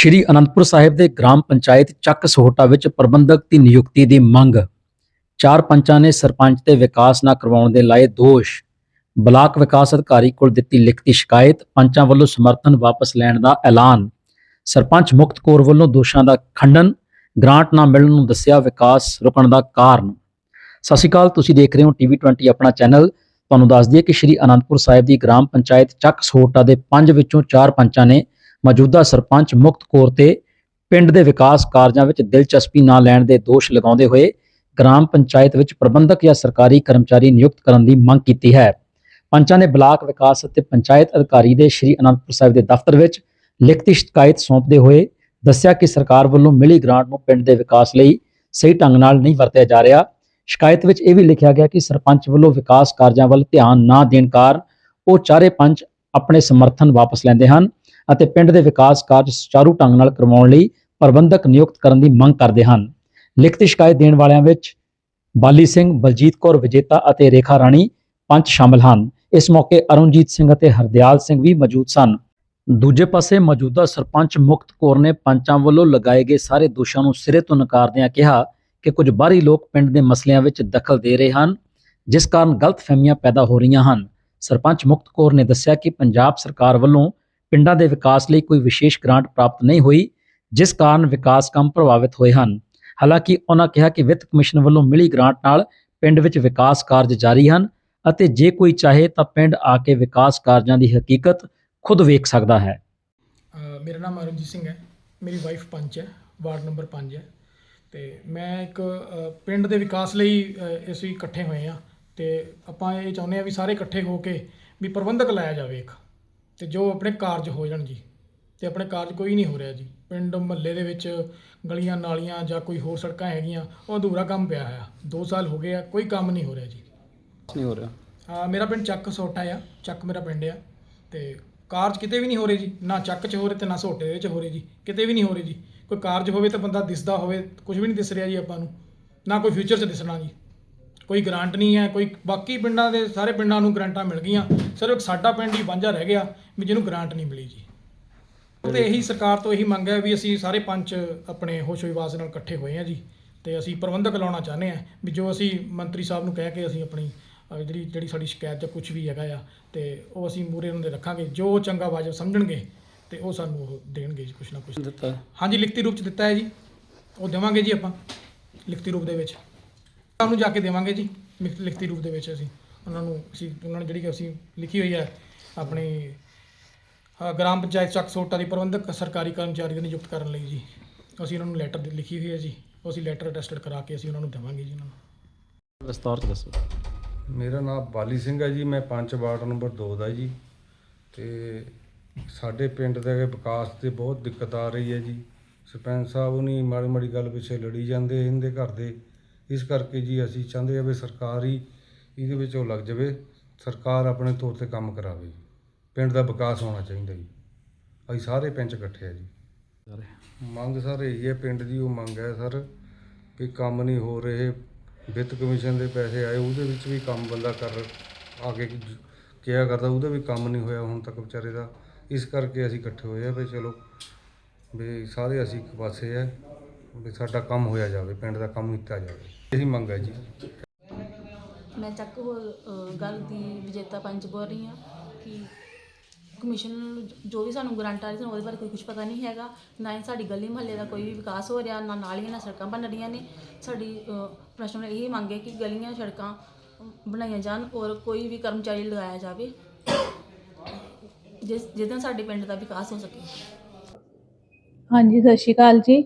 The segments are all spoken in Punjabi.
ਸ਼੍ਰੀ ਅਨੰਦਪੁਰ ਸਾਹਿਬ ਦੇ ਗ੍ਰਾਮ ਪੰਚਾਇਤ ਚੱਕ ਸਹੋਟਾ ਵਿੱਚ ਪ੍ਰਬੰਧਕ ਦੀ ਨਿਯੁਕਤੀ ਦੀ ਮੰਗ। ਚਾਰ ਪੰਚਾਂ ਨੇ ਸਰਪੰਚ ਤੇ ਵਿਕਾਸ ਨਾ ਕਰਵਾਉਣ ਦੇ ਲਾਏ ਦੋਸ਼। ਬਲਾਕ ਵਿਕਾਸ ਅਧਿਕਾਰੀ ਕੋਲ ਦਿੱਤੀ ਲਿਖਤੀ ਸ਼ਿਕਾਇਤ, ਪੰਚਾਂ ਵੱਲੋਂ ਸਮਰਥਨ ਵਾਪਸ ਲੈਣ ਦਾ ਐਲਾਨ। ਸਰਪੰਚ ਮੁਕਤ ਕੌਰ ਵੱਲੋਂ ਦੋਸ਼ਾਂ ਦਾ ਖੰਡਨ, ਗ੍ਰਾਂਟ ਨਾ ਮਿਲਣ ਨੂੰ ਦੱਸਿਆ ਵਿਕਾਸ ਰੁਕਣ ਦਾ ਕਾਰਨ। ਸਤਿ ਸ਼੍ਰੀ ਅਕਾਲ, ਤੁਸੀਂ ਦੇਖ ਰਹੇ ਹੋ ਟੀਵੀ 20 ਆਪਣਾ ਚੈਨਲ। ਤੁਹਾਨੂੰ ਦੱਸ ਦਈਏ ਕਿ ਸ਼੍ਰੀ ਅਨੰਦਪੁਰ ਸਾਹਿਬ ਦੀ ਗ੍ਰਾਮ ਪੰਚਾਇਤ ਚੱਕ ਸਹੋਟਾ ਦੇ ਪੰਜ ਵਿੱਚੋਂ ਚਾਰ ਪੰਚਾਂ ਨੇ ਮੌਜੂਦਾ ਸਰਪੰਚ ਮੁਕਤ ਕੌਰ ਤੇ ਪਿੰਡ ਦੇ ਵਿਕਾਸ ਕਾਰਜਾਂ ਵਿੱਚ ਦਿਲਚਸਪੀ ਨਾ ਲੈਣ ਦੇ ਦੋਸ਼ ਲਗਾਉਂਦੇ ਹੋਏ ਗ੍ਰਾਮ ਪੰਚਾਇਤ ਵਿੱਚ ਪ੍ਰਬੰਧਕ ਜਾਂ ਸਰਕਾਰੀ ਕਰਮਚਾਰੀ ਨਿਯੁਕਤ ਕਰਨ ਦੀ ਮੰਗ ਕੀਤੀ ਹੈ। ਪੰਚਾਂ ਨੇ ਬਲਾਕ ਵਿਕਾਸ ਅਤੇ ਪੰਚਾਇਤ ਅਧਿਕਾਰੀ ਦੇ ਸ਼੍ਰੀ ਅਨੰਦਪੁਰ ਸਾਹਿਬ ਦੇ ਦਫ਼ਤਰ ਵਿੱਚ ਲਿਖਤੀ ਸ਼ਿਕਾਇਤ ਸੌਂਪਦੇ ਹੋਏ ਦੱਸਿਆ ਕਿ ਸਰਕਾਰ ਵੱਲੋਂ ਮਿਲੀ ਗ੍ਰਾਂਟ ਨੂੰ ਪਿੰਡ ਦੇ ਵਿਕਾਸ ਲਈ ਸਹੀ ਢੰਗ ਨਾਲ ਨਹੀਂ ਵਰਤਿਆ ਜਾ ਰਿਹਾ। ਸ਼ਿਕਾਇਤ ਵਿੱਚ ਇਹ ਵੀ ਲਿਖਿਆ ਗਿਆ ਕਿ ਸਰਪੰਚ ਵੱਲੋਂ ਵਿਕਾਸ ਕਾਰਜਾਂ ਵੱਲ ਧਿਆਨ ਨਾ ਦੇਣ ਕਾਰਨ ਉਹ ਚਾਰੇ ਪੰਚ ਆਪਣੇ ਸਮਰਥਨ ਵਾਪਸ ਲੈਂਦੇ ਹਨ। ਅਤੇ ਪਿੰਡ ਦੇ ਵਿਕਾਸ ਕਾਰਜ ਸੁਚਾਰੂ ਢੰਗ ਨਾਲ ਕਰਵਾਉਣ ਲਈ ਪ੍ਰਬੰਧਕ ਨਿਯੁਕਤ ਕਰਨ ਦੀ ਮੰਗ ਕਰਦੇ ਹਨ। ਲਿਖਤੀ ਸ਼ਿਕਾਇਤ ਦੇਣ ਵਾਲਿਆਂ ਵਿੱਚ ਬਾਲੀ ਸਿੰਘ, ਬਲਜੀਤ ਕੌਰ, ਵਿਜੇਤਾ ਅਤੇ ਰੇਖਾ ਰਾਣੀ ਪੰਚ ਸ਼ਾਮਲ ਹਨ। ਇਸ ਮੌਕੇ ਅਰੁਣਜੀਤ ਸਿੰਘ ਅਤੇ ਹਰਦਿਆਲ ਸਿੰਘ ਵੀ ਮੌਜੂਦ ਸਨ। ਦੂਜੇ ਪਾਸੇ ਮੌਜੂਦਾ ਸਰਪੰਚ ਮੁਕਤ ਕੌਰ ਨੇ ਪੰਚਾਂ ਵੱਲੋਂ ਲਗਾਏ ਗਏ ਸਾਰੇ ਦੋਸ਼ਾਂ ਨੂੰ ਸਿਰੇ ਤੋਂ ਨਕਾਰਦਿਆਂ ਕਿਹਾ ਕਿ ਕੁਝ ਬਾਹਰੀ ਲੋਕ ਪਿੰਡ ਦੇ ਮਸਲਿਆਂ ਵਿੱਚ ਦਖਲ ਦੇ ਰਹੇ ਹਨ, ਜਿਸ ਕਾਰਨ ਗਲਤਫਹਿਮੀਆਂ ਪੈਦਾ ਹੋ ਰਹੀਆਂ ਹਨ। ਸਰਪੰਚ ਮੁਕਤ ਕੌਰ ਨੇ ਦੱਸਿਆ ਕਿ ਪੰਜਾਬ ਸਰਕਾਰ ਵੱਲੋਂ ਪਿੰਡਾਂ ਦੇ ਵਿਕਾਸ ਲਈ ਕੋਈ ਵਿਸ਼ੇਸ਼ ਗ੍ਰਾਂਟ ਪ੍ਰਾਪਤ ਨਹੀਂ ਹੋਈ, ਜਿਸ ਕਾਰਨ ਵਿਕਾਸ ਕੰਮ ਪ੍ਰਭਾਵਿਤ ਹੋਏ ਹਨ। ਹਾਲਾਂਕਿ ਉਹਨਾਂ ਕਿਹਾ ਕਿ ਵਿੱਤ ਕਮਿਸ਼ਨ ਵੱਲੋਂ ਮਿਲੀ ਗ੍ਰਾਂਟ ਨਾਲ ਪਿੰਡ ਵਿੱਚ ਵਿਕਾਸ ਕਾਰਜ ਜਾਰੀ ਹਨ ਅਤੇ ਜੇ ਕੋਈ ਚਾਹੇ ਤਾਂ ਪਿੰਡ ਆ ਕੇ ਵਿਕਾਸ ਕਾਰਜਾਂ ਦੀ ਹਕੀਕਤ ਖੁਦ ਵੇਖ ਸਕਦਾ ਹੈ। ਮੇਰਾ ਨਾਮ ਅਰੁਣਜੀਤ ਸਿੰਘ ਹੈ। ਮੇਰੀ ਵਾਈਫ ਪੰਚ ਹੈ। ਵਾਰਡ ਨੰਬਰ 5 ਹੈ। ਤੇ ਮੈਂ ਇੱਕ ਪਿੰਡ ਦੇ ਵਿਕਾਸ ਲਈ ਅਸੀਂ ਇਕੱਠੇ ਹੋਏ ਆ ਤੇ ਆਪਾਂ ਇਹ ਚਾਹੁੰਦੇ ਆ ਵੀ ਸਾਰੇ ਇਕੱਠੇ ਹੋ ਕੇ ਵੀ ਪ੍ਰਬੰਧਕ ਲਾਇਆ ਜਾਵੇ ਇੱਕ। ਤੇ ਜੋ ਆਪਣੇ ਕਾਰਜ ਹੋ ਜਾਣ ਜੀ ਤੇ ਆਪਣੇ ਕਾਰਜ ਕੋਈ ਨਹੀਂ ਹੋ ਰਿਹਾ ਜੀ। ਪਿੰਡ ਮਹੱਲੇ ਦੇ ਵਿੱਚ ਗਲੀਆਂ ਨਾਲੀਆਂ ਜਾਂ ਕੋਈ ਹੋਰ ਸੜਕਾਂ ਹੈਗੀਆਂ ਉਹ ਅਧੂਰਾ ਕੰਮ ਪਿਆ ਹੋਇਆ। 2 ਸਾਲ ਹੋ ਗਏ ਆ ਕੋਈ ਕੰਮ ਨਹੀਂ ਹੋ ਰਿਹਾ ਜੀ। ਨਹੀਂ ਹੋ ਰਿਹਾ। ਆ ਮੇਰਾ ਪਿੰਡ ਚੱਕ ਸੋਟਾ ਆ ਚੱਕ ਮੇਰਾ ਪਿੰਡ ਆ। ਤੇ ਕਾਰਜ ਕਿਤੇ ਵੀ ਨਹੀਂ ਹੋ ਰਹੇ ਜੀ ਨਾ ਚੱਕ 'ਚ ਹੋ ਰਹੇ ਤੇ ਨਾ ਸੋਟੇ ਦੇ ਵਿੱਚ ਹੋ ਰਹੇ ਜੀ ਕਿਤੇ ਵੀ ਨਹੀਂ ਹੋ ਰਹੇ ਜੀ। ਕੋਈ ਕਾਰਜ ਹੋਵੇ ਤਾਂ ਬੰਦਾ ਦਿਸਦਾ ਹੋਵੇ ਕੁਝ ਵੀ ਨਹੀਂ ਦਿਸ ਰਿਹਾ ਜੀ ਆਪਾਂ ਨੂੰ। ਨਾ ਕੋਈ ਫਿਊਚਰ 'ਚ ਦਿਸਣਾ ਜੀ। ਕੋਈ ਗ੍ਰਾਂਟ ਨਹੀਂ ਹੈ ਕੋਈ ਬਾਕੀ ਪਿੰਡਾਂ ਦੇ ਸਾਰੇ ਪਿੰਡਾਂ ਨੂੰ ਗ੍ਰਾਂਟਾਂ ਮਿਲ ਗਈਆਂ। ਸਿਰਫ ਇੱਕ ਸਾਡਾ ਪਿੰਡ ਹੀ ਵਾਂਝਾ ਰਹਿ ਗਿਆ ਵੀ ਜਿਹਨੂੰ ਗ੍ਰਾਂਟ ਨਹੀਂ ਮਿਲੀ ਜੀ। ਤੇ ਇਹੀ ਸਰਕਾਰ ਤੋਂ ਇਹੀ ਮੰਗ ਹੈ ਵੀ ਅਸੀਂ ਸਾਰੇ ਪੰਚ ਆਪਣੇ ਹੋਸ਼ ਵਿਵਾਸ ਨਾਲ ਇਕੱਠੇ ਹੋਏ ਆ ਜੀ। ਤੇ ਅਸੀਂ ਪ੍ਰਬੰਧਕ ਲਾਉਣਾ ਚਾਹੁੰਦੇ ਆ ਵੀ ਜੋ ਅਸੀਂ ਮੰਤਰੀ ਸਾਹਿਬ ਨੂੰ ਕਹਿ ਕੇ ਅਸੀਂ ਆਪਣੀ ਜਿਹੜੀ ਜਿਹੜੀ ਸਾਡੀ ਸ਼ਿਕਾਇਤ ਜਾਂ ਕੁਝ ਵੀ ਹੈਗਾ ਆ ਤੇ ਉਹ ਅਸੀਂ ਮੂਰੇ ਉਹਨਾਂ ਦੇ ਰੱਖਾਂਗੇ। ਜੋ ਚੰਗਾ ਵਾਜਬ ਸਮਝਣਗੇ ਤੇ ਉਹ ਸਾਨੂੰ ਉਹ ਦੇਣਗੇ ਜੀ ਕੁਝ ਨਾ ਕੁਝ ਦਿੱਤਾ। ਹਾਂਜੀ ਲਿਖਤੀ ਰੂਪ ਚ ਦਿੱਤਾ ਹੈ ਜੀ। ਉਹ ਦੇਵਾਂਗੇ ਜੀ ਆਪਾਂ ਲਿਖਤੀ ਰੂਪ ਦੇ ਵਿੱਚ। ਉਹਨਾਂ ਨੂੰ ਜਾ ਕੇ ਦੇਵਾਂਗੇ ਜੀ ਲਿਖ- ਲਿਖਤੀ ਰੂਪ ਦੇ ਵਿੱਚ ਅਸੀਂ। ਉਹਨਾਂ ਨੂੰ ਅਸੀਂ ਉਹਨਾਂ ਨੇ ਜਿਹੜੀ ਕਿ ਅਸੀਂ ਲਿਖੀ ਹੋਈ ਹੈ ਆਪਣੀ ਅ, ਗ੍ਰਾਮ ਪੰਚਾਇਤ ਚੱਕ ਸੋਟਾ ਦੀ ਪ੍ਰਬੰਧਕ ਸਰਕਾਰੀ ਕਰਮਚਾਰੀ ਦੀ ਨਿਯੁਕਤ ਕਰਨ ਲਈ ਜੀ। ਅਸੀਂ ਉਹਨਾਂ ਨੂੰ ਲੈਟਰ ਲਿਖੀ ਹੋਈ ਹੈ ਜੀ। ਉਹ ਅਸੀਂ ਲੈਟਰ ਅਟੈਸਟਡ ਕਰਾ ਕੇ ਅਸੀਂ ਉਹਨਾਂ ਨੂੰ ਦੇਵਾਂਗੇ ਜੀ ਉਹਨਾਂ ਨੂੰ। ਵਿਸਤਾਰ ਚ ਦੱਸੋ। ਮੇਰਾ ਨਾਮ ਬਾਲੀ ਸਿੰਘ ਹੈ ਜੀ ਮੈਂ ਪੰਜ ਵਾਰਡ ਨੰਬਰ 2 ਦਾ ਜੀ। ਤੇ ਸਾਡੇ ਪਿੰਡ ਦੇ ਵਿਕਾਸ ਤੇ ਬਹੁਤ ਦਿੱਕਤ ਆ ਰਹੀ ਹੈ ਜੀ। ਸਰਪੰਚ ਸਾਹਿਬ ਉਹਨੀ ਮਾੜੀ ਮਾੜੀ ਗੱਲ ਪਿੱਛੇ ਲੜੀ ਜਾਂਦੇ ਇਹਦੇ ਘਰ ਦੇ ਇਸ ਕਰਕੇ ਜੀ ਅਸੀਂ ਚਾਹੁੰਦੇ ਆ ਵੀ ਸਰਕਾਰ ਹੀ ਇਹਦੇ ਵਿੱਚ ਉਹ ਲੱਗ ਜਾਵੇ ਸਰਕਾਰ ਆਪਣੇ ਤੌਰ ਤੇ ਕੰਮ ਕਰਾਵੇ ਜੀ। ਪਿੰਡ ਦਾ ਵਿਕਾਸ ਹੋਣਾ ਚਾਹੀਦਾ ਜੀ। ਅਸੀਂ ਸਾਰੇ ਪਿੰਡ ਇਕੱਠੇ ਆ ਜੀ। ਮੰਗ ਸਰ ਇਹੀ ਹੈ ਪਿੰਡ ਦੀ ਉਹ ਮੰਗ ਹੈ ਸਰ ਵੀ ਕੰਮ ਨਹੀਂ ਹੋ ਰਹੇ ਵਿੱਤ ਕਮਿਸ਼ਨ ਦੇ ਪੈਸੇ ਆਏ ਉਹਦੇ ਵਿੱਚ ਵੀ ਕੰਮ ਬੰਦਾ ਕਰ ਆ ਕੇ ਕਿਹਾ ਕਰਦਾ ਉਹਦਾ ਵੀ ਕੰਮ ਨਹੀਂ ਹੋਇਆ ਹੁਣ ਤੱਕ ਵਿਚਾਰੇ ਦਾ। ਇਸ ਕਰਕੇ ਅਸੀਂ ਇਕੱਠੇ ਹੋਏ ਆ ਵੀ ਚਲੋ ਵੀ ਸਾਰੇ ਅਸੀਂ ਇੱਕ ਪਾਸੇ ਆ ਵੀ ਸਾਡਾ ਕੰਮ ਹੋਇਆ ਜਾਵੇ ਪਿੰਡ ਦਾ ਕੰਮ ਕੀਤਾ ਜਾਵੇ। ਇਹੀ ਮੰਗ ਹੈ ਜੀ। ਮੈਂ ਚੱਕ ਹੋ ਅ, ਗੱਲ ਦੀ ਵਿਜੇਤਾ ਪੰਚ ਬੋਲ ਰਹੀ ਹਾਂ ਕਿ ਕਮਿਸ਼ਨ ਜੋ ਵੀ ਸਾਨੂੰ ਗਰੰਟ ਆ ਰਹੀ ਸਾਨੂੰ ਉਹਦੇ ਬਾਰੇ ਕੋਈ ਕੁਝ ਪਤਾ ਨਹੀਂ ਹੈਗਾ। ਨਾ ਹੀ ਸਾਡੀ ਗਲੀ ਮੁਹੱਲੇ ਦਾ ਕੋਈ ਵੀ ਵਿਕਾਸ ਹੋ ਰਿਹਾ ਨਾ ਨਾਲੀਆਂ ਨਾ ਸੜਕਾਂ ਬਣ ਰਹੀਆਂ ਨੇ। ਸਾਡੀ ਅ, ਪ੍ਰਸ਼ਾਸਨ ਨੇ ਇਹ ਮੰਗ ਹੈ ਕਿ ਗਲੀਆਂ ਸੜਕਾਂ ਬਣਾਈਆਂ ਜਾਣ ਔਰ ਕੋਈ ਵੀ ਕਰਮਚਾਰੀ ਲਗਾਇਆ ਜਾਵੇ ਜਿਸ ਜਿਹਦੇ ਨਾਲ ਸਾਡੇ ਪਿੰਡ ਦਾ ਵਿਕਾਸ ਹੋ ਸਕੇ। ਹਾਂਜੀ ਸਤਿ ਸ਼੍ਰੀ ਅਕਾਲ ਜੀ।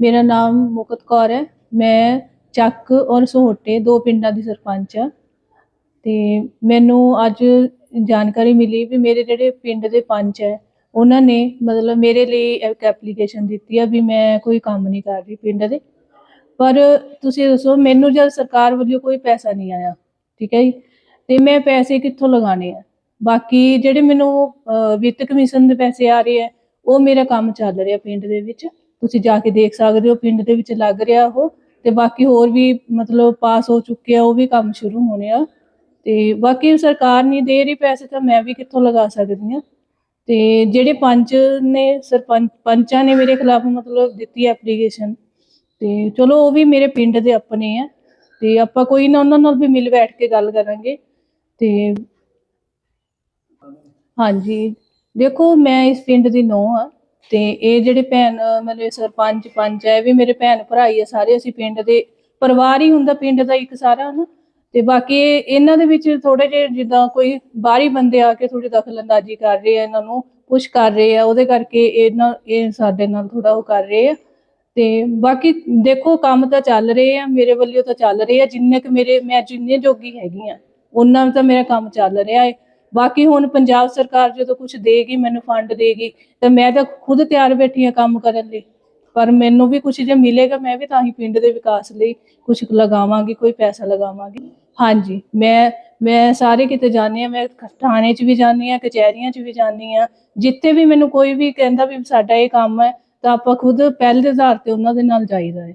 ਮੇਰਾ ਨਾਮ ਮੁਕਤ ਕੌਰ ਹੈ। ਮੈਂ ਚੱਕ ਔਰ ਸਹੋਟੇ, ਦੋ ਪਿੰਡਾਂ ਦੀ ਸਰਪੰਚ ਆ। ਤੇ ਮੈਨੂੰ ਅੱਜ ਜਾਣਕਾਰੀ ਮਿਲੀ ਵੀ ਮੇਰੇ ਜਿਹੜੇ ਪਿੰਡ ਦੇ ਪੰਚ ਹੈ, ਉਹਨਾਂ ਨੇ ਮਤਲਬ ਮੇਰੇ ਲਈ ਇੱਕ ਐਪਲੀਕੇਸ਼ਨ ਦਿੱਤੀ ਆ ਵੀ ਮੈਂ ਕੋਈ ਕੰਮ ਨਹੀਂ ਕਰ ਰਹੀ ਪਿੰਡ ਦੇ। ਪਰ ਤੁਸੀਂ ਦੱਸੋ, ਮੈਨੂੰ ਜਦ ਸਰਕਾਰ ਵੱਲੋਂ ਕੋਈ ਪੈਸਾ ਨਹੀਂ ਆਇਆ, ਠੀਕ ਹੈ ਜੀ, ਤੇ ਮੈਂ ਪੈਸੇ ਕਿੱਥੋਂ ਲਗਾਣੇ ਆ? ਬਾਕੀ ਜਿਹੜੇ ਮੈਨੂੰ ਵਿੱਤ ਕਮਿਸ਼ਨ ਦੇ ਪੈਸੇ ਆ ਰਹੇ ਆ, ਉਹ ਮੇਰਾ ਕੰਮ ਚੱਲ ਰਿਹਾ ਪਿੰਡ ਦੇ ਵਿੱਚ। ਤੁਸੀਂ ਜਾ ਕੇ ਦੇਖ ਸਕਦੇ ਹੋ, ਪਿੰਡ ਦੇ ਵਿੱਚ ਲੱਗ ਰਿਹਾ ਉਹ। ਤੇ ਬਾਕੀ ਹੋਰ ਵੀ ਮਤਲਬ ਪਾਸ ਹੋ ਚੁੱਕੇ ਆ, ਉਹ ਵੀ ਕੰਮ ਸ਼ੁਰੂ ਹੋਣੇ ਆ। ਤੇ ਬਾਕੀ ਸਰਕਾਰ ਨਹੀਂ ਦੇ ਰਹੀ ਪੈਸੇ ਤਾਂ ਮੈਂ ਵੀ ਕਿੱਥੋਂ ਲਗਾ ਸਕਦੀ ਆ ਤੇ ਜਿਹੜੇ ਪੰਚ ਨੇ, ਸਰਪੰਚ, ਪੰਚਾਂ ਨੇ ਮੇਰੇ ਖਿਲਾਫ ਮਤਲਬ ਦਿੱਤੀ ਐਪਲੀਕੇਸ਼ਨ ਤੇ ਚਲੋ ਉਹ ਵੀ ਮੇਰੇ ਪਿੰਡ ਦੇ ਆਪਣੇ ਆ। ਤੇ ਆਪਾਂ ਕੋਈ ਨਾ ਉਹਨਾਂ ਨਾਲ ਵੀ ਮਿਲ ਬੈਠ ਕੇ ਗੱਲ ਕਰਾਂਗੇ। ਤੇ ਹਾਂਜੀ, ਦੇਖੋ ਮੈਂ ਇਸ ਪਿੰਡ ਦੀ ਨੂੰਹ ਆ। ਤੇ ਇਹ ਜਿਹੜੇ ਭੈਣ, ਮਤਲਬ ਸਰਪੰਚ, ਪੰਚ ਹੈ ਇਹ ਵੀ ਮੇਰੇ ਭੈਣ ਭਰਾ ਹੀ ਆ ਸਾਰੇ, ਅਸੀਂ ਪਿੰਡ ਦੇ ਪਰਿਵਾਰ ਹੀ ਹੁੰਦਾ, ਪਿੰਡ ਦਾ ਇੱਕ ਸਾਰਾ ਨਾ ਤੇ ਬਾਕੀ ਇਹਨਾਂ ਦੇ ਵਿੱਚ ਥੋੜੇ ਜਿਹੇ ਜਿੱਦਾਂ ਕੋਈ ਬਾਹਰੀ ਬੰਦੇ ਆ ਕੇ ਥੋੜੀ ਦਖਲਅੰਦਾਜ਼ੀ ਕਰ ਰਹੇ ਆ, ਇਹਨਾਂ ਨੂੰ ਪੁਸ਼ ਕਰ ਰਹੇ ਆ, ਉਹਦੇ ਕਰਕੇ ਇਹਨਾਂ ਇਹ ਸਾਡੇ ਨਾਲ ਥੋੜਾ ਉਹ ਕਰ ਰਹੇ ਆ। ਤੇ ਬਾਕੀ ਦੇਖੋ, ਕੰਮ ਤਾਂ ਚੱਲ ਰਹੇ ਆ, ਮੇਰੇ ਵੱਲੋਂ ਤਾਂ ਚੱਲ ਰਹੇ ਆ, ਜਿੰਨੇ ਕੁ ਮੇਰੇ, ਮੈਂ ਜਿੰਨੇ ਜੋਗੀ ਹੈਗੀ ਆ, ਉਹਨਾਂ ਤਾਂ ਮੇਰਾ ਕੰਮ ਚੱਲ ਰਿਹਾ ਹੈ ਬਾਕੀ ਹੁਣ ਪੰਜਾਬ ਸਰਕਾਰ ਜਦੋਂ ਕੁਝ ਦੇਗੀ, ਮੈਨੂੰ ਫੰਡ ਦੇਗੀ, ਤਾਂ ਮੈਂ ਤਾਂ ਖੁਦ ਤਿਆਰ ਬੈਠੀ ਆ ਕੰਮ ਕਰਨ ਲਈ। ਪਰ ਮੈਨੂੰ ਵੀ ਕੁਝ ਜੇ ਮਿਲੇਗਾ, ਮੈਂ ਵੀ ਤਾਂ ਹੀ ਪਿੰਡ ਦੇ ਵਿਕਾਸ ਲਈ ਕੁਝ ਲਗਾਵਾਂਗੀ, ਕੋਈ ਪੈਸਾ ਲਗਾਵਾਂਗੀ। ਹਾਂਜੀ, ਮੈਂ ਮੈਂ ਸਾਰੇ ਕਿਤੇ ਜਾਂਦੀ ਆ ਮੈਂ ਥਾਣੇ 'ਚ ਵੀ ਜਾਂਦੀ ਆ ਕਚਹਿਰੀਆਂ 'ਚ ਵੀ ਜਾਂਦੀ ਆ ਜਿੱਥੇ ਵੀ ਮੈਨੂੰ ਕੋਈ ਵੀ ਕਹਿੰਦਾ ਵੀ ਸਾਡਾ ਇਹ ਕੰਮ ਹੈ, ਤਾਂ ਆਪਾਂ ਖੁਦ ਪਹਿਲ ਦੇ ਆਧਾਰ ਤੇ ਉਹਨਾਂ ਦੇ ਨਾਲ ਜਾਈਦਾ ਹੈ।